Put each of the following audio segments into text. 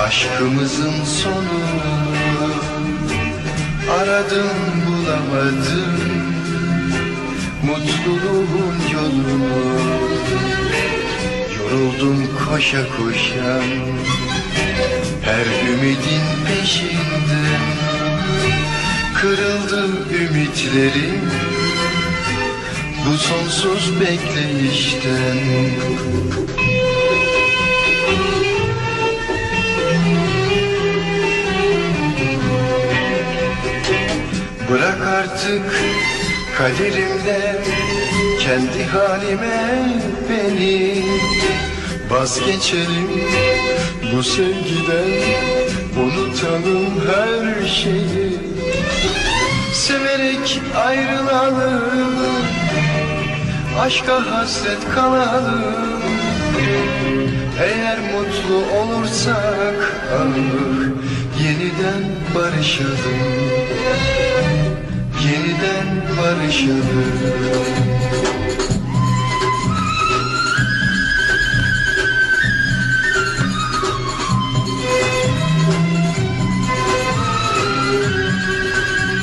Aşkımızın sonunu Aradım bulamadım Mutluluğun yolunu. Yoruldum koşa koşa Her ümidin peşinde. Kırıldı ümitlerim Bu sonsuz bekleyişten Bırak artık kaderimle kendi halime beni. Vazgeçelim bu sevgiden unutalım her şeyi. Severek ayrılalım aşka hasret kalalım Eğer mutlu olursak ah yeniden barışalım. Yeniden barışalım.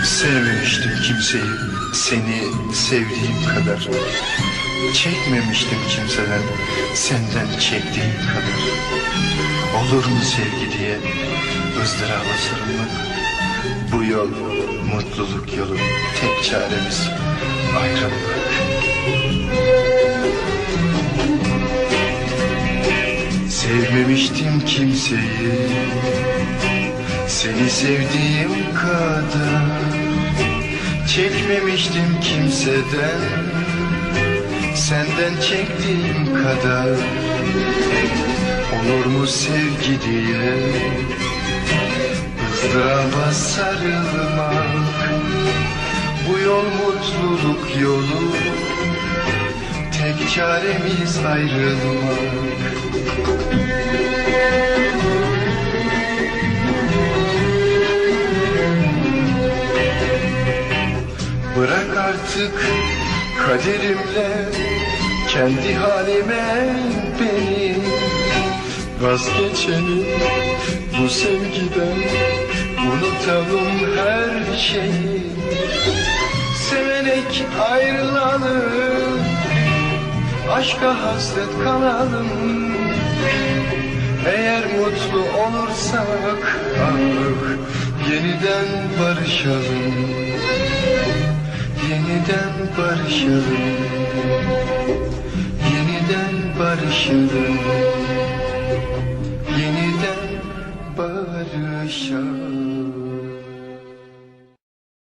Sevmemiştim kimseyi seni sevdiğim kadar Çekmemiştim kimseden senden çektiğim kadar. Olur mu sevgi diye ızdıraba sarılmak? Bu yol mutluluk yolu tek çaremiz ayrılmak Sevmemiştim kimseyi Seni sevdiğim kadar. Çekmemiştim kimseden Senden çektiğim kadar Olur mu sevgi diye ızdıraba sarılmak Bu yol mutluluk yolu Tek çaremiz ayrılmak. Bırak artık kaderimle kendi halime beni Vazgeçelim bu sevgiden unutalım her şeyi. Severek ayrılalım aşka hasret kalalım. Eğer mutlu olursak ah yeniden barışalım Yeniden barışalım Yeniden barışalım Yeniden barışalım